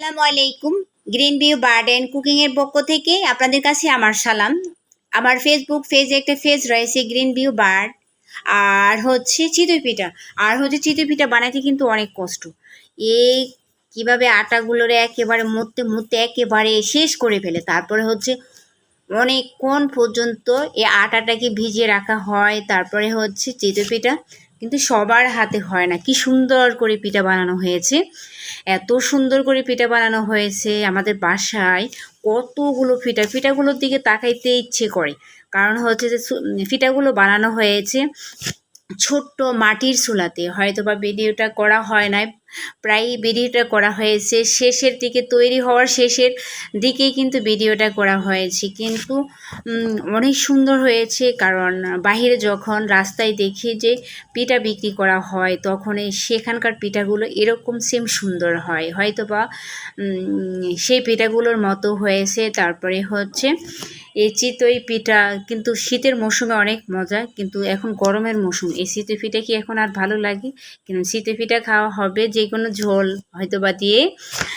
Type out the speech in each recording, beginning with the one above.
আসসালামু আলাইকুম। Green view bird and cooking এর পক্ষ থেকে আপনাদের কাছে আমার সালাম। আমার ফেসবুক পেজে একটা পেজ রয়েছে গ্রিন ভিউ বার্ড আর হচ্ছে চিতই পিঠা। আর হচ্ছে চিতই পিঠা বানাইতে কিন্তু অনেক কষ্ট। এই কীভাবে আটাগুলোরে একেবারে মুড়তে মুড়তে একেবারে শেষ করে ফেলে, তারপরে হচ্ছে অনেকক্ষণ পর্যন্ত এই আটাটাকে ভিজিয়ে রাখা হয়, তারপরে হচ্ছে চিতই পিঠা। কিন্তু সবার হাতে হয় না। কি সুন্দর করে পিঠা বানানো হয়েছে। এত সুন্দর করে পিঠা বানানো হয়েছে আমাদের বাসায়। কতগুলো পিঠা, পিঠাগুলোর দিকে তাকাইতে ইচ্ছে করে। কারণ হচ্ছে যে ফিটাগুলো পিঠাগুলো বানানো হয়েছে ছোট্ট মাটির চুলাতে। হয়তো বা ভিডিওটা করা হয় নাই। প্রায় ভিডিওটা করা হয়েছে। শেষের দিকে তৈরি হওয়ার শেষের দিকেই কিন্তু ভিডিওটা করা হয়েছে। কিন্তু অনেক সুন্দর হয়েছে কারণ বাহিরে যখন রাস্তায় দেখি যে পিঠা বিক্রি করা হয়, তখন সেখানকার পিঠাগুলো এরকম সেম সুন্দর হয়। হয়তো বা সেই পিঠাগুলোর মতো হয়েছে। তারপরে হচ্ছে এই চিতই পিঠা। কিন্তু শীতের মৌসুমে অনেক মজা। কিন্তু এখন গরমের মৌসুম। এই চিতই পিঠা কি এখন আর ভালো লাগে? কিন্তু চিতই পিঠা খাওয়া হবে যে কোনো ঝোল হয়তো বা দিয়ে।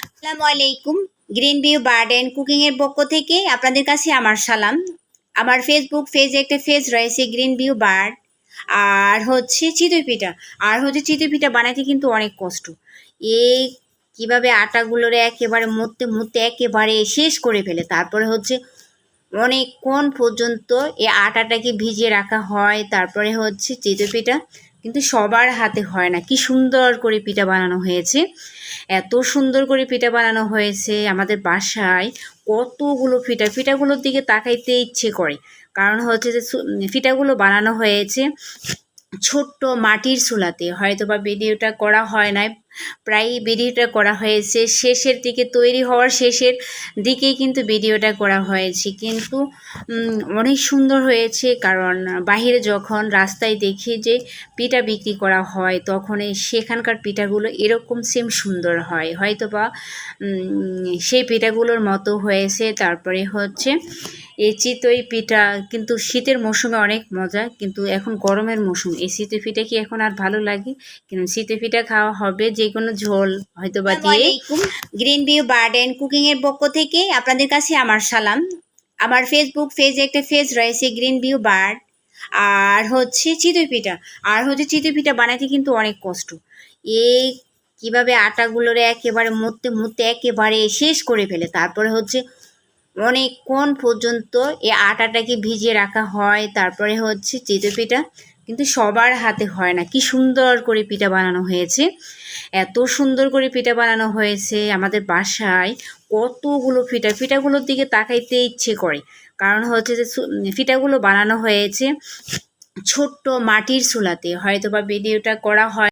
আসসালামু আলাইকুম। Green view bird and cooking এর পক্ষ থেকে আপনাদের কাছে আমার সালাম। আমার ফেসবুক পেজে একটা পেজ রয়েছে গ্রিন ভিউ বার্ড আর হচ্ছে চিতই পিঠা। আর হচ্ছে চিতই পিঠা বানাইতে কিন্তু অনেক কষ্ট। এই কীভাবে আটাগুলোরে একেবারে মুড়তে মুড়তে একেবারে শেষ করে ফেলে। তারপরে হচ্ছে অনেকক্ষণ পর্যন্ত এই আটাটাকে ভিজিয়ে রাখা হয়। তারপরে হচ্ছে চিতই পিঠা। কিন্তু সবার হাতে হয় না। কি সুন্দর করে পিঠা বানানো হয়েছে। এত সুন্দর করে পিঠা বানানো হয়েছে আমাদের বাসায়। কতগুলো পিঠা, পিঠাগুলোর দিকে তাকাইতে ইচ্ছে করে। কারণ হচ্ছে যে ফিটাগুলো পিঠাগুলো বানানো হয়েছে ছোট্ট মাটির চুলাতে। হয়তো বা ভিডিওটা করা হয় নাই। প্রায় ভিডিওটা করা হয়েছে। শেষের দিকে তৈরি হওয়ার শেষের দিকেই কিন্তু ভিডিওটা করা হয়েছে। কিন্তু অনেক সুন্দর হয়েছে কারণ বাহিরে যখন রাস্তায় দেখি যে পিঠা বিক্রি করা হয়, তখন সেখানকার পিঠাগুলো এরকম সেম সুন্দর হয়। হয়তো বা সেই পিঠাগুলোর মতো হয়েছে। তারপরে হচ্ছে এই চিতই পিঠা। কিন্তু শীতের মৌসুমে অনেক মজা। কিন্তু এখন গরমের মৌসুম। এই চিতই পিঠা কি এখন আর ভালো লাগে? কিন্তু চিতই পিঠা খাওয়া হবে যে কোনো ঝোল হয়তো বা দিয়ে। Green view bird and cooking এর পক্ষ থেকে আপনাদের কাছে আমার সালাম। আমার ফেসবুক পেজে একটা পেজ রয়েছে গ্রিন ভিউ বার্ড আর হচ্ছে চিতই পিঠা। আর হচ্ছে চিতই পিঠা বানাইতে কিন্তু অনেক কষ্ট। এই কীভাবে আটাগুলোরে একেবারে মুড়তে মুড়তে একেবারে শেষ করে ফেলে তারপরে হচ্ছে অনেকক্ষণ পর্যন্ত এই আটাটাকে ভিজিয়ে রাখা হয় তারপরে হচ্ছে চিতই পিঠা। কিন্তু সবার হাতে হয় না। কি সুন্দর করে পিঠা বানানো হয়েছে। এত সুন্দর করে পিঠা বানানো হয়েছে আমাদের বাসায়। কতগুলো পিঠা, পিঠাগুলোর দিকে তাকাইতে ইচ্ছে করে। কারণ হচ্ছে যে ফিটাগুলো পিঠাগুলো বানানো হয়েছে ছোট্ট মাটির চুলাতে। হয়তো বা ভিডিওটা করা হয়